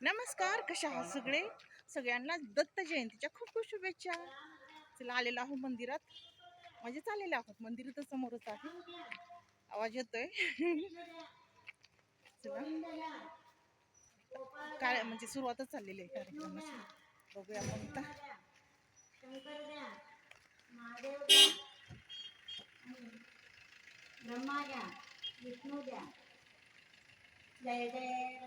नमस्कार कशा आहात सगळे? सगळ्यांना दत्त जयंतीच्या खूप खूप शुभेच्छा. चला आलेलो आहोत मंदिरात. म्हणजे चाललेले आहोत. मंदिर तर समोरच आहे. आवाज येतोय. चला. काय म्हणजे सुरुवातच चाललेली आहे कार्यक्रमाची. बघूया आपण आता. ब्रह्मा द्या विष्णू द्या जय जय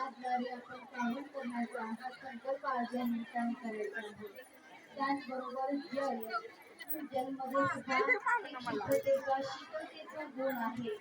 छान आपण पालन करण्याचा हा. संकल्प आज या निमित्ताने करायचा आहे त्याचबरोबर जल जलमध्ये सुद्धा शीतलतेचा गुण आहे